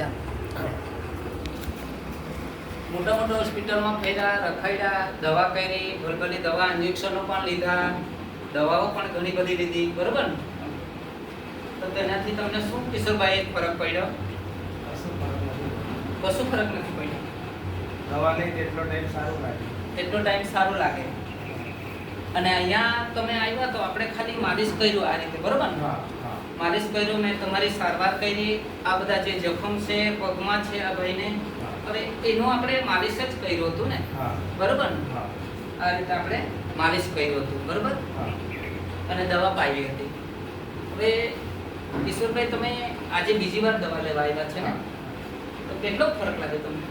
ચાલો મોટા મોટા હોસ્પિટલમાં ફેર્યા રખાયડા દવા કરી ભલભલી દવા ઇન્જેક્શનો પણ લીધા દવાઓ પણ ઘણી બધી લીધી બરોબર ને? તો તેનાથી તમને શું કિશોરભાઈ ફરક પડ્યો? કશું ફરક નથી પડ્યો. દવા લઈ તેટલો ટાઈમ સારું લાગે. એટલો ટાઈમ સારું લાગે. અને અહીંયા તમે આવ્યા તો આપણે ખાલી માલિશ કર્યું આ રીતે બરોબર ને? માલિશ કર્યું? મેં તમારી સારવાર કરી. આ બધા જે જખમ છે પગમાં છે આ ભાઈને હવે એનું આપણે માલિશ જ કર્યું હતું ને? બરોબર આ રીતે આપણે માલિશ કર્યું હતું બરોબર? અને દવા પાવી હતી. હવે ઈશ્વરભાઈ તમે આજે બીજી વાર દવા લેવા આવ્યા છે ને? તો કેટલો ફરક લાગે તમને?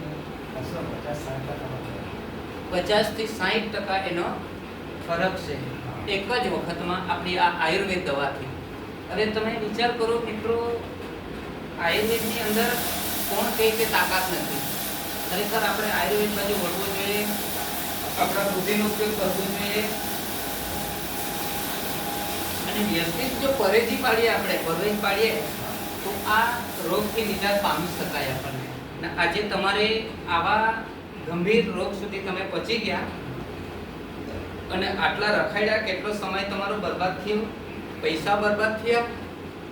પચાસથી સાહીઠ ટકા એનો ફરક છે. એક જ વખતમાં આપણી આ આયુર્વેદ દવાથી. હવે તમે વિચાર કરો મિત્રો, આયુર્વેદની અંદર કોણ કહે કે તાકાત નથી. ખરેખર આપણે આયુર્વેદ બાજુ વળવું જોઈએ, આપણા બુદ્ધિનો ઉપયોગ કરવો જોઈએ. અને વ્યવસ્થિત જો પરેજી પાડીએ આપણે પરવેજ પાડીએ, તો આ રોગથી નિજાત પામી શકાય આપણને. અને આજે તમારે આવા ગંભીર રોગ સુધી તમે પહોંચી ગયા. અને આટલા રખાયડા કેટલો સમય તમારો બરબાદ થયો? પૈસા બરબાદ થયા,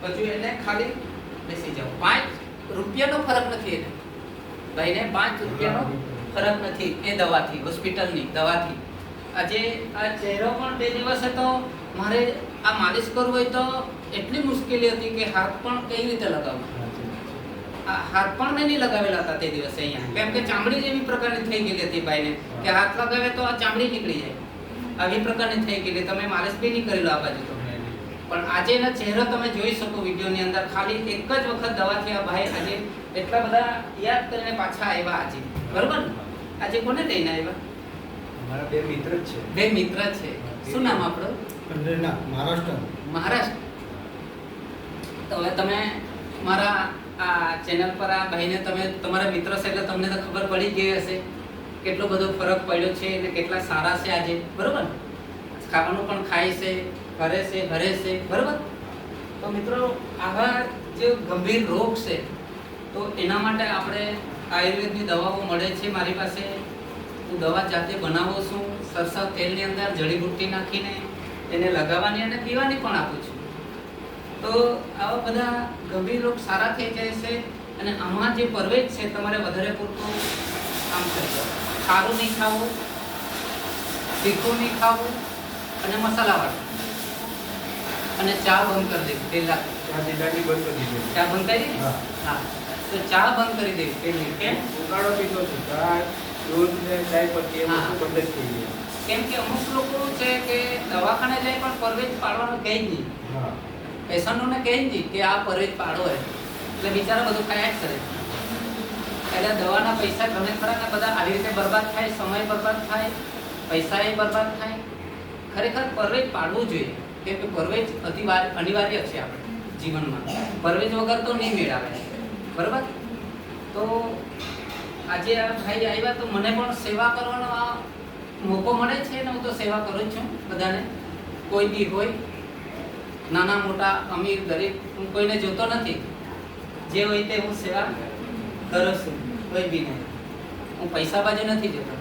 પછી એને ખાલી બેસી જાવ પાંચ રૂપિયાનો ફરક નથી એને. ભાઈને પાંચ રૂપિયાનો ફરક નથી. એ દવાથી, હોસ્પિટલની દવાથી. આજે આ ચહેરો પણ બે દિવસે તો મારે આ માલિશ કરવું હોય તો એટલી મુશ્કેલી હતી કે હાથ પણ કઈ રીતે લગાવવા? આ હાથ પણ મેં નહીં લગાવેલા હતા તે દિવસે અહીંયા. કેમ કે ચામડી જેવી પ્રકારની થઈ ગયેલી હતી ભાઈને. કે હાથ લગાવે તો આ ચામડી નીકળી જાય. આવી પ્રકારની થઈ ગયેલી. તમે માલિશ બી નહીં કરેલો આ બાજુ તો. પણ આજે એનો ચહેરો તમે જોઈ શકો વિડીયોની અંદર. ખાલી એક જ વખત દવાથી આ ભાઈ આજે એટલા બધા યાદ કરીને પાછા આવ્યા આજે. બરોબર? આજે કોને લઈને આવ્યા? મારા બે મિત્ર છે. બે મિત્ર છે. શું નામ આપણું? મહારાષ્ટ્ર મહારાષ્ટ્ર. તો હવે તમે મારા આ ચેનલ પર આ ભાઈને તમે તમારા મિત્ર છે એટલે તમને તો ખબર પડી ગઈ હશે કેટલો બધો ફરક પડ્યો છે અને કેટલા સારા છે આજે. બરોબર? ખાવાનું પણ ખાય છે. ફરે છે હરે છે, બરાબર? તો મિત્રો, આવા જે ગંભીર રોગ છે, તો એના માટે આપણે આયુર્વેદની દવાઓ મળે છે મારી પાસે. હું દવા જાતે બનાવું છું. સરસવ તેલની અંદર જડીબુટ્ટી નાખીને એને લગાવવાની અને પીવાની પણ આપું છું. તો આવા બધા ગંભીર રોગ સારા થઈ જાય છે અને આમાં જે પરવેજ છે, તમારે વધારે પૂરતું કામ કરી દો ખારું નહીં ખાવું, તીખું નહીં ખાવું અને મસાલાવાળું. અને ચા બંધ કરી દેવી પહેલા. ચા બંધ કરી દીધી. ચા બંધ કરી? હા. તો ચા બંધ કરી દેવી પહેલી કેમ? ઉકાળો પીતો છે. ચા દૂધ ને ચાય પત્તી એ. બધું બંધ થઈ ગયું. કેમ કે અમુક લોકો છે કે દવાખાને જાય પણ પરવેજ પાડવાનું કહે જ નહીં. હા. પેશન્ટોને કહે જ નહીં કે આ પરવેજ પાડો હે એટલે બિચારા બધું ખાયા જ કરે એટલે દવાના પૈસા ઘણે ખરા બધા આવી રીતે બરબાદ થાય સમય બરબાદ થાય પૈસા એ બરબાદ થાય. ખરેખર પરવેજ પાડવું જોઈએ. કેમ કે પરવેજ અનિવાર્ય છે આપણે જીવનમાં. પરવેજ વગર તો નહીં મેળવે. બરાબર? તો આજે આ ભાઈ આવ્યા તો મને પણ સેવા કરવાનો આ મોકો મળે છે ને હું તો સેવા કરું છું બધાને. કોઈ બી હોય, નાના, મોટા, અમીર, ગરીબ, હું કોઈને જોતો નથી. જે હોય તે હું સેવા કરું છું, કોઈ બી નહીં. હું પૈસા બાજુ નથી જતો.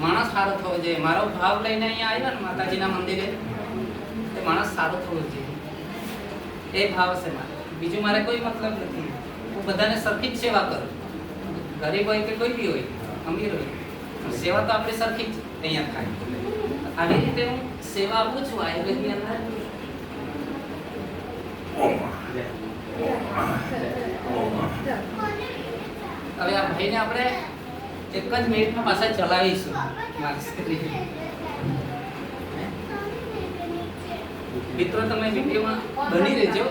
માણસ સારો થવો જોઈએ. મારો ભાવ લઈને અહીંયા આવ્યા ને માતાજીના મંદિરે. માણસ સારો થવો જોઈએ. એ ભાવ છે મારે. બીજું મારે કોઈ મતલબ નથી. હું બધાને સરખી જ સેવા કરું. ગરીબ હોય કે કોઈ બી હોય, અમીર હોય સેવા તો આપણે સરખી જ અહીંયા થાય. આવી રીતે હું સેવા આપું છું, આયુર્વેદની અંદર. હવે આ ભાઈને આપણે એક જ મિનિટમાં પાછા ચલાવીશું. મારી કરીને. મિત્રો, તમે વિડીયોમાં બની રહેજો.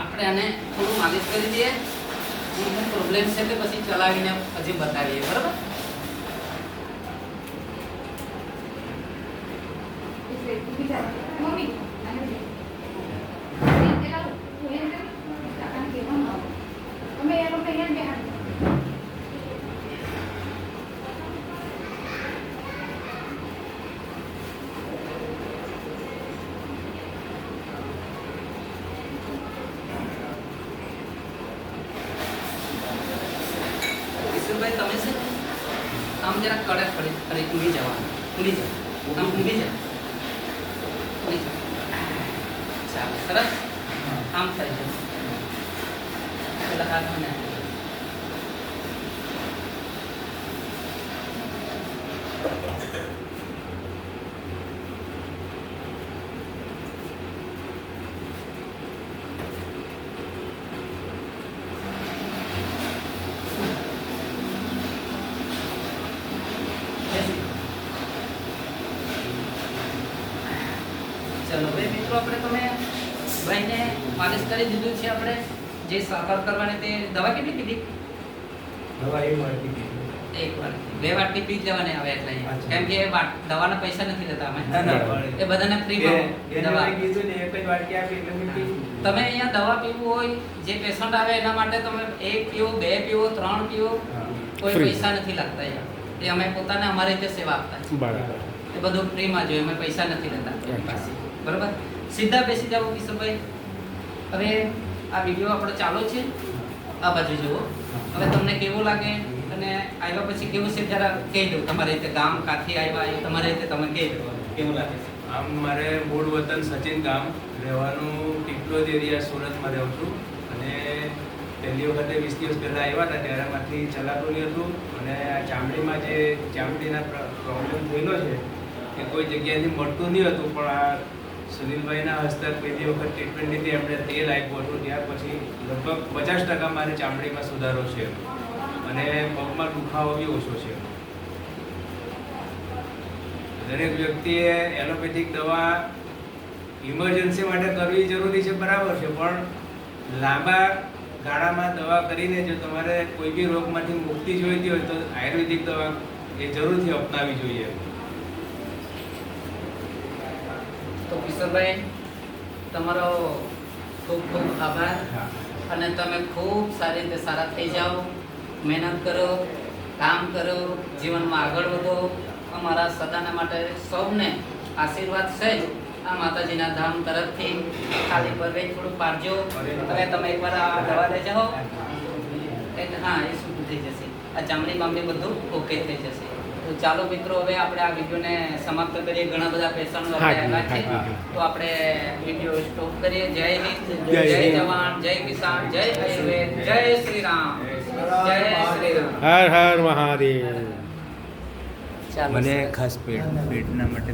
આપણે આને થોડું માલિશ કરી દઈએ. પ્રોબ્લેમ છે તે પછી ચલાવીને હજી બતાવીએ, બરાબર? મમ્મી અમે એ લોકો અહીંયા બેહાડ કિશોરભાઈ તમે છે ને આમ જરા કડે ફરી ફરી ઊંઘી જવાનું ઊંઘી જાઓ આમ ઊંઘી જાઓ ઊંઘી જાઓ ચાલો સરસ? આમ થઈ જશે પેલા હાથ મને ચલો ભાઈ મિત્રો આપણે તમે ભાઈને માલિશ કરી દીધું છે આપણે. જે સાકર કરવાની તે દવા કેટલી પીધી? દવા એ મળતી હતી. એક વાર બે વાટકી પી જ આવે એટલે કેમ કે દવાના પૈસા નથી લેતા અમે. ના, ના, મળે. એ બધાને બે- દવા. કીધું ને એક જ વાટકી આપી એટલે તમે અહીંયા દવા પીવું હોય જે પેશન્ટ આવે એના માટે તમે એક પીવો બે પીવો ત્રણ પીવો કોઈ પૈસા નથી લાગતા એ અમે પોતાને અમારી રીતે સેવા આપતા બરાબર. એ બધું ફ્રીમાં જોઈએ અમે પૈસા નથી લેતા પાસે. બરોબર? સીધા બેસી જાઓ કિશોરભાઈ હવે આ વીડિયો આપણો ચાલુ છે. આ બાજુ જુઓ. હવે તમને કેવું લાગે અને આવ્યા પછી કેવું છે જરા કહી દઉં તમારી રીતે ગામ કાથી આવ્યા એ તમારી રીતે તમે કહી દો. કેવું લાગે છે? આમ મારે મૂળ વતન સચિન ગામ. રહેવાનું ટીકલોજ એરિયા સુરતમાં રહું છું. અને પહેલી વખતે વીસ દિવસ પહેલાં આવ્યા હતા. ત્યારે માંથી ચલાતું નહીં હતું. અને આ ચામડીમાં જે ચામડીના પ્રોબ્લેમ થયેલો છે, એ કોઈ જગ્યાએથી મળતું નહીં હતું. પણ આ સુનિલભાઈના હસ્તક પહેલી વખત ટ્રીટમેન્ટ લીધી, એમણે તેલ આપ્યું હતું. ત્યાર પછી લગભગ પચાસ ટકા મારી ચામડીમાં સુધારો છે. અને પગમાં દુખાવો બી ઓછો છે. દરેક વ્યક્તિએ એલોપેથિક દવા ઇમરજન્સી માટે કરવી જરૂરી છે, બરાબર છે. પણ લાંબા ગાળામાં દવા કરીને જો તમારે કોઈ બી રોગમાંથી મુક્તિ જોઈતી હોય તો આયુર્વેદિક દવા એ જરૂરથી અપનાવી જોઈએ તો કિશોરભાઈ તમારો ખૂબ ખૂબ આભાર. અને તમે ખૂબ સારી રીતે સારા થઈ જાઓ મહેનત કરો કામ કરો જીવનમાં આગળ વધો. અમારા સદાના માટે સૌને આશીર્વાદ છે જ. આ માતાજીના ધામ તરફથી ખાલી પર વેચ થોડું પાડજો અને તમે એકવાર આ દવા લઈ જાઓ. એટલે હા એ શુદ્ધ થઈ જશે. આ ચામડી બામડી બધું ઓકે થઈ જશે. તો ચાલો મિત્રો હવે આપણે આ વિડીયોને સમાપ્ત કરીએ. ઘણા બધા પેશન્ટો આવ્યા છે. તો આપણે વીડિયો સ્ટોપ કરીએ. જય હિન્દ જય જય જવાન જય કિસાન જય આયુર્વેદ જય શ્રી રામ. જય શ્રી રામ. હર હર મહાદેવ. મને ખાસ પેટ પેટના માટે